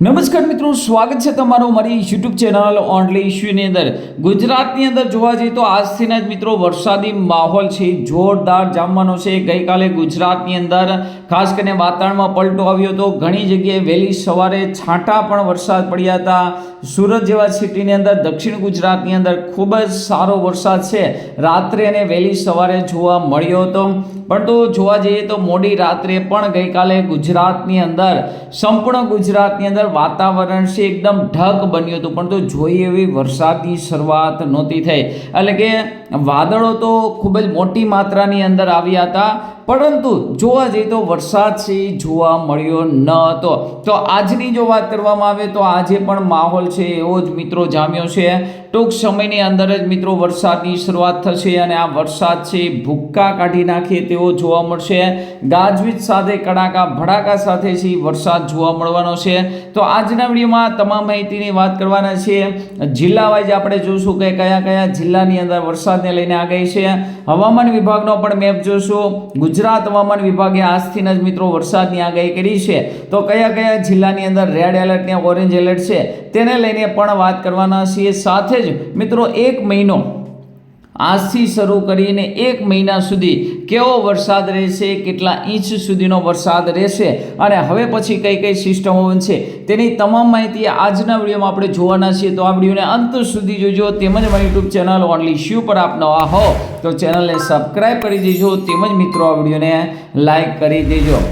નમસ્કાર મિત્રો, સ્વાગત છે તમારું મારી યુટ્યુબ ચેનલ ઓનલી ઇશ્યુની અંદર. ગુજરાતની અંદર જોવા જઈએ તો આજથીના જ મિત્રો વરસાદી માહોલ છે, જોરદાર જામવાનો છે. ગઈકાલે ગુજરાતની અંદર, ખાસ કરીને વાતાવરણમાં પલટો આવ્યો હતો. ઘણી જગ્યાએ વહેલી સવારે છાંટા પણ વરસાદ પડ્યા હતા. સુરત જેવા સિટીની અંદર, દક્ષિણ ગુજરાતની અંદર ખૂબ જ સારો વરસાદ છે. રાત્રે અને વહેલી સવારે જોવા મળ્યો હતો. પરંતુ જોવા જઈએ તો મોડી રાત્રે પણ ગઈકાલે ગુજરાતની અંદર, સંપૂર્ણ ગુજરાતની અંદર વાતાવરણ છે એકદમ ઢગ બન્યું હતું. પરંતુ જોઈએ એવી વરસાદની શરૂઆત નહોતી થઈ. એટલે કે વાદળો તો ખૂબ જ મોટી માત્રાની અંદર આવ્યા હતા. પરંતુ જોવા જઈએ તો વરસાદ છે, જોવા મળ્યો ન હતો. તો આજની જો વાત કરવામાં આવે તો આજે પણ માહોલ છે, એવો જ મિત્રો જામ્યો છે. ટૂંક સમયની અંદર જ મિત્રો વરસાદની શરૂઆત થશે અને આ વરસાદ છે ભૂક્કા કાઢી નાખે તેવો જોવા મળશે. ગાજવીજ સાથે, કડાકા, ભડાકા સાથે છે વરસાદ જોવા મળવાનો છે. તો આજના વિડીયોમાં તમામ માહિતીની વાત કરવાના છે. જિલ્લા વાઇઝ આપણે જોઈશું કે કયા કયા જિલ્લાની અંદર વરસાદને લઈને આગાહી છે. હવામાન વિભાગનો પણ મેપ જોઈશું ગુજરાત હવામાન વિભાગે આજથી જ મિત્રો વરસાદની આગાહી કરી છે. તો કયા કયા જિલ્લાની અંદર રેડ એલર્ટ ને ઓરેન્જ એલર્ટ છે, તેને લઈને પણ વાત કરવાના છીએ. સાથે જ મિત્રો એક મહિનો આજથી શરૂ કરીને એક મહિના સુધી કેવો વરસાદ રહેશે, કેટલા ઇંચ સુધીનો વરસાદ રહેશે અને હવે પછી કઈ કઈ સિસ્ટમો બનશે તેની તમામ માહિતી આજના વિડીયોમાં આપણે જોવાના છીએ. તો આ વિડીયોને અંત સુધી જોજો. તેમજ મારી યુટ્યુબ ચેનલ ઓનલી શ્યુ પર આપ નવા હો તો ચેનલને સબસ્ક્રાઈબ કરી દેજો. તેમજ મિત્રો આ વિડીયોને લાઈક કરી દેજો.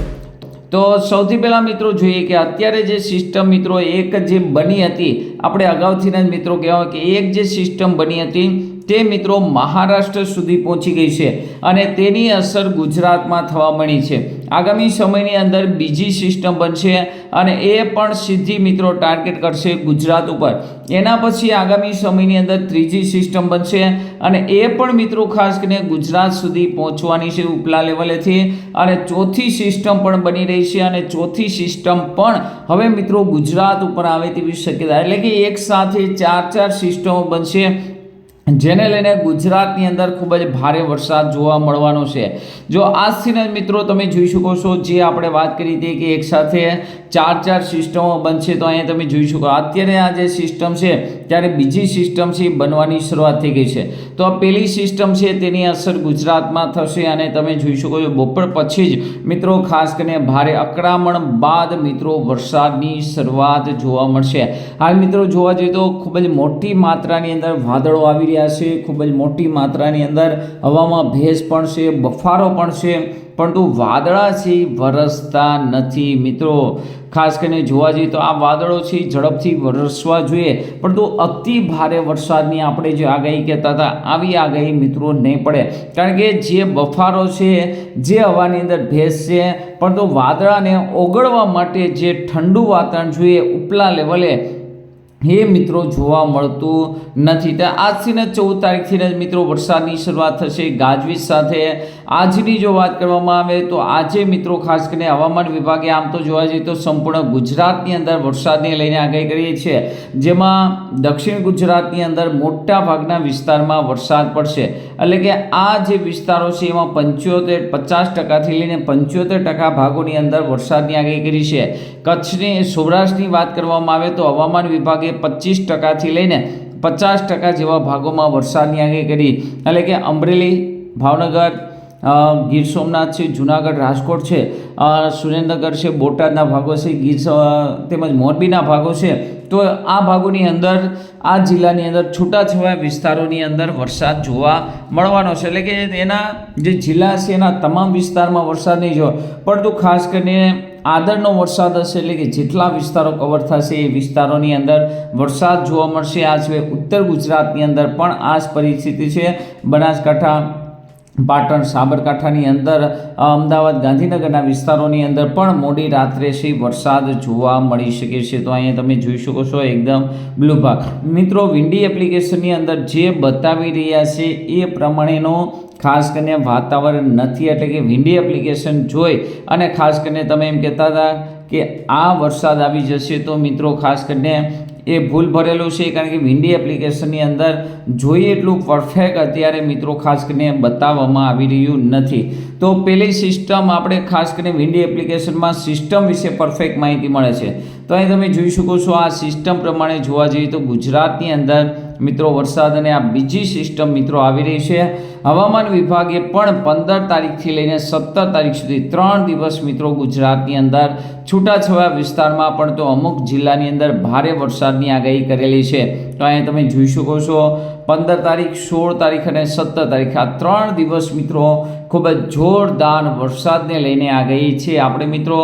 તો સૌથી પહેલાં મિત્રો જોઈએ કે અત્યારે જે સિસ્ટમ મિત્રો એક જે બની હતી, આપણે અગાઉથી જ મિત્રો કહેવાય કે એક જે સિસ્ટમ બની હતી તે મિત્રો મહારાષ્ટ્ર સુધી પહોંચી ગઈ છે અને તેની અસર ગુજરાતમાં થવા મળી છે. આગામી સમયની અંદર બીજી સિસ્ટમ બનશે અને એ પણ સીધી મિત્રો ટાર્ગેટ કરશે ગુજરાત ઉપર. એના પછી આગામી સમયની અંદર ત્રીજી સિસ્ટમ બનશે અને એ પણ મિત્રો ખાસ કરીને ગુજરાત સુધી પહોંચવાની છે ઉપલા લેવલેથી અને ચોથી સિસ્ટમ પણ બની રહી છે અને ચોથી સિસ્ટમ પણ હવે મિત્રો ગુજરાત ઉપર આવે તેવી શક્યતા. એટલે કે એક સાથે ચાર ચાર સિસ્ટમો બનશે જેને લઈને ગુજરાતની અંદર ખૂબ જ ભારે વરસાદ જોવા મળવાનો છે. જો જ મિત્રો તમે જોઈ શકો છો, જે આપણે વાત કરી હતી કે એક સાથે ચાર ચાર સિસ્ટમો બનશે તો અહીંયા તમે જોઈ શકો. અત્યારે આ જે સિસ્ટમ છે, ત્યારે બીજી સિસ્ટમ છે બનવાની શરૂઆત થઈ ગઈ છે. તો આ પહેલી સિસ્ટમ છે તેની અસર ગુજરાતમાં થશે અને તમે જોઈ શકો છો, બપોર પછી જ મિત્રો ખાસ કરીને ભારે અકળામણ બાદ મિત્રો વરસાદની શરૂઆત જોવા મળશે. હાલ મિત્રો જોવા જઈએ તો ખૂબ જ મોટી માત્રાની અંદર વાદળો આવી રહ્યા છે, ખૂબ જ મોટી માત્રાની અંદર હવામાં ભેજ પણ છે, બફારો પણ છે. પરંતુ વાદળા છે, વરસતા નથી મિત્રો. ખાસ કરીને જોવા જઈએ તો આ વાદળો છે, ઝડપથી વરસવા જોઈએ. પરંતુ અતિ ભારે વરસાદની આપણે જે આગાહી કહેતા હતા, આવી આગાહી મિત્રો નહીં પડે. કારણ કે જે બફારો છે, જે હવાની અંદર ભેજ છે, પરંતુ વાદળાને ઓગળવા માટે જે ઠંડુ વાતાવરણ જોઈએ, ઉપલા લેવલે, એ મિત્રો જોવા મળતું નથી. તો આજથી ને ચૌદ તારીખથી જ મિત્રો વરસાદની શરૂઆત થશે. ગાજવીજ સાથે આજની જો વાત કરવામાં આવે તો આજે મિત્રો ખાસ કરીને હવામાન વિભાગે આમ તો જોવા જઈએ તો સંપૂર્ણ ગુજરાતની અંદર વરસાદને લઈને આગાહી કરીએ છીએ, જેમાં દક્ષિણ ગુજરાતની અંદર મોટા ભાગના વિસ્તારમાં વરસાદ પડશે. એટલે કે આ જે વિસ્તારો છે એમાં પંચોતેર, પચાસ ટકાથી લઈને પંચોતેર ટકા ભાગોની અંદર વરસાદની આગાહી કરી છે. કચ્છની, સૌરાષ્ટ્રની વાત કરવામાં આવે તો હવામાન વિભાગે પચીસ ટકાથી લઈને પચાસ ટકા જેવા ભાગોમાં વરસાદની આગાહી કરી. એટલે કે અમરેલી, ભાવનગર ગીર સોમનાથ છે, જુનાગઢ, રાજકોટ છે. સુરેન્દ્રનગર છે, બોટાદના ભાગો છે, ગીર તેમજ મોરબીના ભાગો છે. તો આ ભાગોની અંદર, આ જિલ્લાની અંદર છૂટાછવાયા વિસ્તારોની અંદર વરસાદ જોવા મળવાનો છે. એટલે કે એના જે જિલ્લા છે, એના તમામ વિસ્તારમાં વરસાદ નહીં જોવા. પરંતુ ખાસ કરીને આદરનો વરસાદ હશે, એટલે કે જેટલા વિસ્તારો કવર થશે, એ વિસ્તારોની અંદર વરસાદ જોવા મળશે. આ સિવાય ઉત્તર ગુજરાતની અંદર પણ આ જ પરિસ્થિતિ છે. બનાસકાંઠા પાટણ સાબરકાંઠાની અંદર અમદાવાદ ગાંધીનગરના વિસ્તારોની અંદર પણ મોડી રાત્રે છે વરસાદ જોવા મળી શકે છે. તો અહીંયા તમે જોઈ શકો છો એકદમ બ્લુ ભાગ. મિત્રો વિન્ડી એપ્લિકેશનની અંદર જે બતાવી રહ્યા છે એ પ્રમાણેનો ખાસ કરીને વાતાવરણ નથી. એટલે કે વિન્ડી એપ્લિકેશન જોઈ અને ખાસ કરીને તમે એમ કહેતા હતા કે આ વરસાદ આવી જશે તો મિત્રો ખાસ કરીને એ ભૂલ ભરેલું છે, કારણ કે વિન્ડી એપ્લિકેશનની અંદર જોઈએ એટલું પરફેક્ટ અત્યારે મિત્રો ખાસ કરીને બતાવવામાં આવી રહ્યું નથી. તો પેલી સિસ્ટમ આપણે ખાસ કરીને વિન્ડી એપ્લિકેશનમાં સિસ્ટમ વિશે પરફેક્ટ માહિતી મળે છે. તો અહીં તમે જોઈ શકો છો આ સિસ્ટમ પ્રમાણે જોવા જઈએ તો ગુજરાતની અંદર મિત્રો, વરસાદ અને આ બીજી સિસ્ટમ મિત્રો આવી રહી છે. હવામાન વિભાગે પણ પંદર તારીખથી લઈને સત્તર તારીખ સુધી ત્રણ દિવસ મિત્રો ગુજરાતની અંદર છૂટાછવાયા વિસ્તારમાં, પણ તો અમુક જિલ્લાની અંદર ભારે વરસાદની આગાહી કરેલી છે. તો અહીંયા તમે જોઈ શકો છો, પંદર તારીખ, સોળ તારીખ અને સત્તર તારીખ. આ ત્રણ દિવસ મિત્રો ખૂબ જ જોરદાર વરસાદને લઈને આ ગઈ છે. આપણે મિત્રો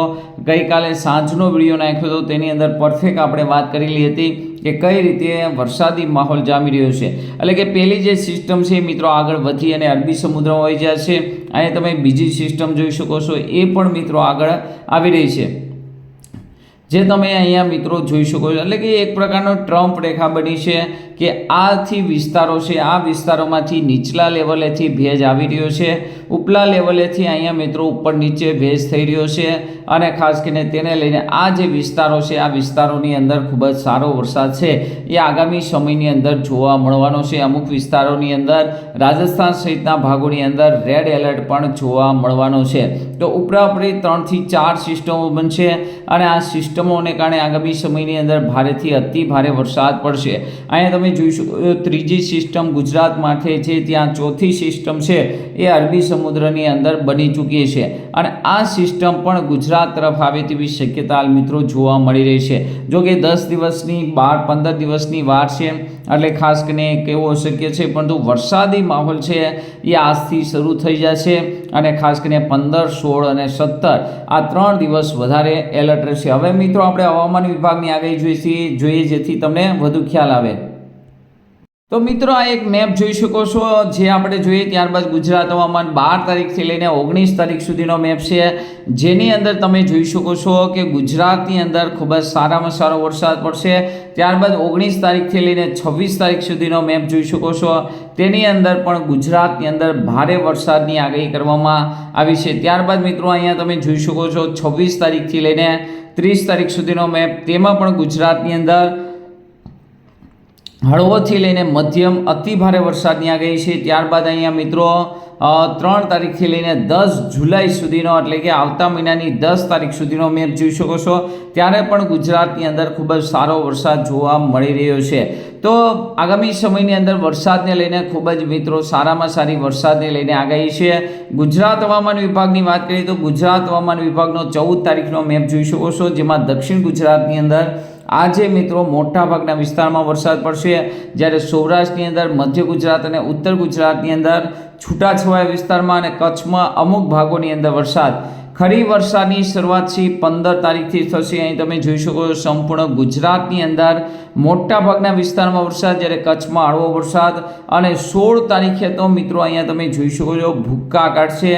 ગઈકાલે સાંજનો વીડિયો નાખ્યો હતો, તેની અંદર પરફેક્ટ આપણે વાત કરેલી હતી કે કઈ રીતે વરસાદી માહોલ જામી રહ્યો છે. એટલે કે પહેલી જે સિસ્ટમ છે મિત્રો આગળ વધી અને અરબી સમુદ્રમાં હોય છે અહીંયા તમે બીજી સિસ્ટમ જોઈ શકો છો, એ પણ મિત્રો આગળ આવી રહી છે. જે તમે અહીંયા મિત્રો જોઈ શકો છો. એટલે કે એક પ્રકારનો ટ્રમ્પ રેખા બની છે. કે આથી વિસ્તારો છે, આ વિસ્તારોમાંથી નીચલા લેવલેથી ભેજ આવી રહ્યો છે. ઉપલા લેવલેથી અહીંયા મિત્રો ઉપર નીચે ભેજ થઈ રહ્યો છે અને ખાસ કરીને તેને લઈને આ જે વિસ્તારો છે, આ વિસ્તારોની અંદર ખૂબ જ સારો વરસાદ છે. એ આગામી સમયની અંદર જોવા મળવાનો છે. અમુક વિસ્તારોની અંદર રાજસ્થાન સહિતના ભાગોની અંદર રેડ એલર્ટ પણ જોવા મળવાનો છે. તો ઉપરાપરી ત્રણથી ચાર સિસ્ટમો બનશે અને આ સિસ્ટમોને કારણે આગામી સમયની અંદર ભારેથી અતિ ભારે વરસાદ પડશે. અહીંયા તમે જોઈ શકો ત્રીજી સિસ્ટમ ગુજરાત માટે છે, ત્યાં ચોથી સિસ્ટમ છે, એ અરબી સમુદ્રની અંદર બની ચૂકી છે. અને આ સિસ્ટમ પણ ગુજરાત તરફ આવે તેવી શક્યતા મિત્રો જોવા મળી રહી છે. જો કે દસ દિવસની, બાર, પંદર દિવસની વાર છે, એટલે ખાસ કરીને કેવો શક્ય છે, પરંતુ વરસાદી માહોલ છે, એ આજથી શરૂ થઈ જશે. અને ખાસ કરીને પંદર, સોળ અને સત્તર, આ ત્રણ દિવસ વધારે એલર્ટ રહેશે. હવે મિત્રો, આપણે હવામાન વિભાગની આગાહી જોઈશી, જોઈએ જેથી તમને વધુ ખ્યાલ આવે. તો મિત્રો, આ એક મેપ જોઈ શકો છો, જે આપણે જોઈએ ત્યારબાદ ગુજરાત હવામાન બાર તારીખથી લઈને ઓગણીસ તારીખ સુધીનો મેપ છે. જેની અંદર તમે જોઈ શકો છો કે ગુજરાતની અંદર ખૂબ જ સારામાં સારો વરસાદ પડશે. ત્યારબાદ ઓગણીસ તારીખથી લઈને છવ્વીસ તારીખ સુધીનો મેપ જોઈ શકો છો. તેની અંદર પણ ગુજરાતની અંદર ભારે વરસાદની આગાહી કરવામાં આવી છે. ત્યારબાદ મિત્રો, અહીંયા તમે જોઈ શકો છો છવ્વીસ તારીખથી લઈને ત્રીસ તારીખ સુધીનો મેપ તેમાં પણ ગુજરાતની અંદર હળવોથી લઈને મધ્યમ અતિ ભારે વરસાદની આગાહી છે. ત્યારબાદ અહીંયા મિત્રો ત્રણ તારીખથી લઈને દસ જુલાઈ સુધીનો એટલે કે આવતા મહિનાની દસ તારીખ સુધીનો મેપ જોઈ શકો છો. ત્યારે પણ ગુજરાતની અંદર ખૂબ જ સારો વરસાદ જોવા મળી રહ્યો છે. તો આગામી સમયની અંદર વરસાદને લઈને ખૂબ જ મિત્રો સારામાં સારી વરસાદને લઈને આગાહી છે. ગુજરાત હવામાન વિભાગની વાત કરીએ તો ગુજરાત હવામાન વિભાગનો ચૌદ તારીખનો મેપ જોઈ શકો છો, જેમાં દક્ષિણ ગુજરાતની અંદર આજે મિત્રો મોટાભાગના વિસ્તારમાં વરસાદ પડશે. જ્યારે સૌરાષ્ટ્રની અંદર, મધ્ય ગુજરાત અને ઉત્તર ગુજરાતની અંદર છૂટાછવાયા વિસ્તારમાં અને કચ્છમાં અમુક ભાગોની અંદર વરસાદ. ખરી વર્ષાની શરૂઆત છે, પંદર તારીખથી થશે. અહીં તમે જોઈ શકો છો, સંપૂર્ણ ગુજરાતની અંદર મોટાભાગના વિસ્તારમાં વરસાદ, જ્યારે કચ્છમાં હળવો વરસાદ અને સોળ તારીખે તો મિત્રો અહીંયા તમે જોઈ શકો છો, ભૂક્કા કાઢશે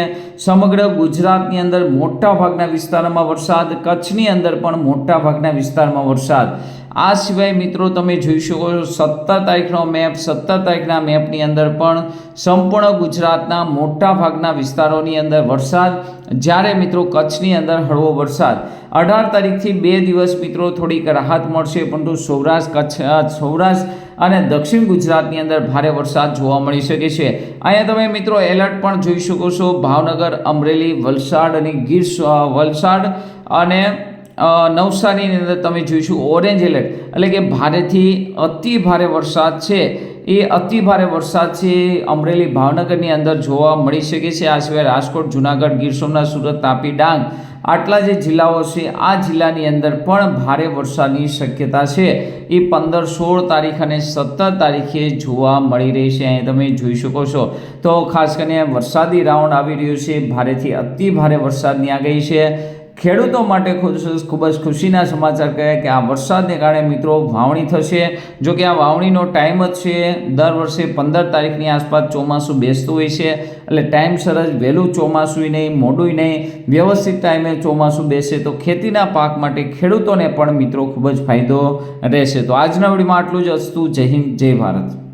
સમગ્ર ગુજરાતની અંદર મોટાભાગના વિસ્તારોમાં વરસાદ, કચ્છની અંદર પણ મોટાભાગના વિસ્તારમાં વરસાદ. આ સિવાય મિત્રો તમે જોઈ શકો છો, સત્તર તારીખનો મેપ, સત્તર તારીખના મેપની અંદર પણ સંપૂર્ણ ગુજરાતના મોટા ભાગના વિસ્તારોની અંદર વરસાદ. જ્યારે મિત્રો કચ્છની અંદર હળવો વરસાદ. અઢાર તારીખથી બે દિવસ મિત્રો થોડીક રાહત મળશે, પરંતુ સૌરાષ્ટ્ર, કચ્છ સૌરાષ્ટ્ર અને દક્ષિણ ગુજરાતની અંદર ભારે વરસાદ જોવા મળી શકે છે. અહીંયા તમે મિત્રો એલર્ટ પણ જોઈ શકો છો, ભાવનગર, અમરેલી, વલસાડ અને ગીર વલસાડ અને નવસારીની અંદર તમે જોઈશું ઓરેન્જ એલર્ટ. એટલે કે ભારેથી અતિ ભારે વરસાદ છે. એ અતિ ભારે વરસાદ છે અમરેલી ભાવનગરની અંદર જોવા મળી શકે છે. આ સિવાય રાજકોટ, જુનાગઢ, ગીર સોમનાથ, સુરત, તાપી, ડાંગ આટલા જે જિલ્લાઓ છે, આ જિલ્લાની અંદર પણ ભારે વરસાદની શક્યતા છે. એ પંદર સોળ તારીખ અને સત્તર તારીખે જોવા મળી રહી છે. અહીં તમે જોઈ શકો છો. તો ખાસ કરીને વરસાદી રાઉન્ડ આવી રહ્યો છે. ભારેથી અતિ ભારે વરસાદની આગાહી છે. ખેડૂતો માટે ખૂબ જ ખુશીના સમાચાર કહે કે આ વરસાદને કારણે મિત્રો વાવણી થશે. જો કે આ વાવણીનો ટાઈમ જ છે, દર વર્ષે પંદર તારીખની આસપાસ ચોમાસું બેસતું હોય છે. એટલે ટાઈમ સરસ, વહેલું ચોમાસું નહીં મોડું નહીં, વ્યવસ્થિત ટાઈમે ચોમાસું બેસે તો ખેતીના પાક માટે ખેડૂતોને પણ મિત્રો ખૂબ જ ફાયદો રહેશે. તો આજના વિડીયોમાં આટલું જ. હતું જય હિન્દ, જય ભારત.